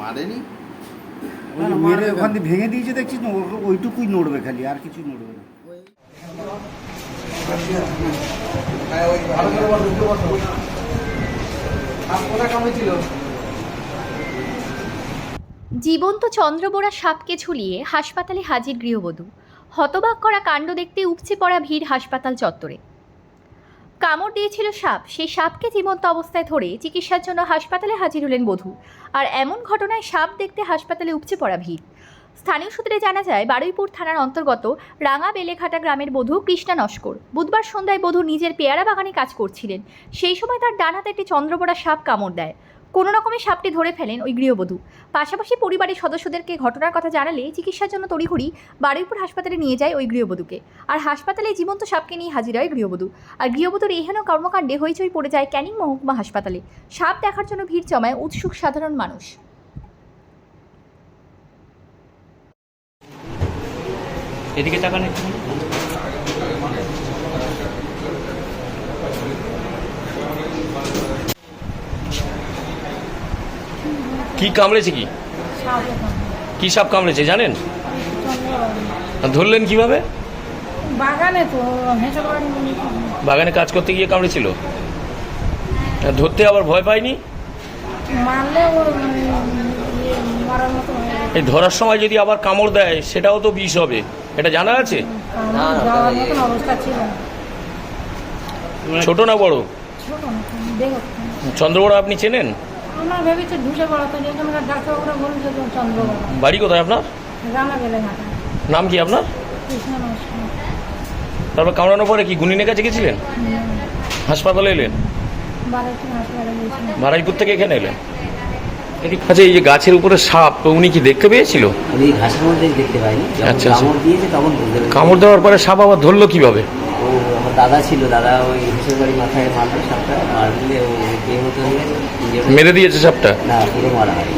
মারেনি? মেরে ওখান দিয়ে ভেঙে দিয়েছে দেখছিস না? ওইটুকুই নড়বে খালি আর কিছু নড়বে না। জীবন্ত চন্দ্রবোড়া সাপকে ঝুলিয়ে হাসপাতালে হাজির গৃহবধূ। হতবাক করা কাণ্ড দেখতে উপচে পড়া ভিড় হাসপাতাল চত্বরে। কামড় দিয়েছিল সাপ। সেই সাপকে জীবন্ত অবস্থায় ধরে চিকিৎসার জন্য হাসপাতালে হাজির হলেন বধূ। আর এমন ঘটনায় সাপ দেখতে হাসপাতালে উপচে পড়া ভিড় স্থানীয় সূত্রে জানা যায়, বারুইপুর থানার অন্তর্গত রাঙা বেলেঘাটা গ্রামের বধূ কৃষ্ণা নস্কর। বুধবার সন্ধ্যায় বধূ নিজের পেয়ারা বাগানে কাজ করছিলেন। সেই সময় তার ডান হাতে একটি চন্দ্রবড়া সাপ কামড় দেয়। কোনো রকমে সাপটি ধরে ফেলেন ওই গৃহবধূ। পাশাপাশি পরিবারের সদস্যদেরকে ঘটনার কথা জানালে চিকিৎসার জন্য তড়িঘড়ি বারুইপুর হাসপাতালে নিয়ে যায় ওই গৃহবধূকে। আর হাসপাতালে জীবন্ত সাপকে নিয়ে হাজির হয় গৃহবধূ। আর গৃহবধূর এহেন কর্মকাণ্ডে হইচই পড়ে যায় ক্যানিং মহকুমা হাসপাতালে। সাপ দেখার জন্য ভিড় জমায় উৎসুক সাধারণ মানুষ। এদিকে তাকান একটু। কি কামড়েছে কি? কি সাপ কামড়েছে জানেন? আর ধরলেন কীভাবে? বাগানে তো বাগানে কাজ করতে গিয়ে কামড়েছিল? আর ধরতে আবার ভয় পায়নি? মানে ইয়ে। এই ধরার সময় যদি আবার কামড় দেয় সেটাও তো বিষ হবে। এটা জানা আছে। ছোট না বড়? ছোট চন্দ্রবড়া আপনি চেনেন? আমরা ভেবেছি ঢুসে পড়াতো যে আমরা ডাক্তারবাবুরা বলছে তো চন্দ্রবাবু বাড়ি কোথায় আপনার? রানা গেলে ঘাটা নাম কি আপনার? কৃষ্ণ নমস্কার। তারপর কামড়ানোর পরে কি গুনিনের কাছে গেছিলেন? হাসপাতালে এলেন? বারাইপুর থেকে এখানে এলেন? আচ্ছা এই যে গাছের উপরে সাপ তো উনি কি দেখতে পেয়েছিল? উনি ঘাসের মধ্যে দেখতে পাইনি। আচ্ছা, আচ্ছা। কামড় দিয়েছে তখন কামড় দেওয়ার পরে সাপ আবার ধরলো কীভাবে? দাদা ছিল দাদা ওই হিসেব বাড়ি মাথায় মারলো সাপটা মারলে ও কে হতে হয়ে মেরে দিয়েছে সাপটা? না পুরো মারা হয়।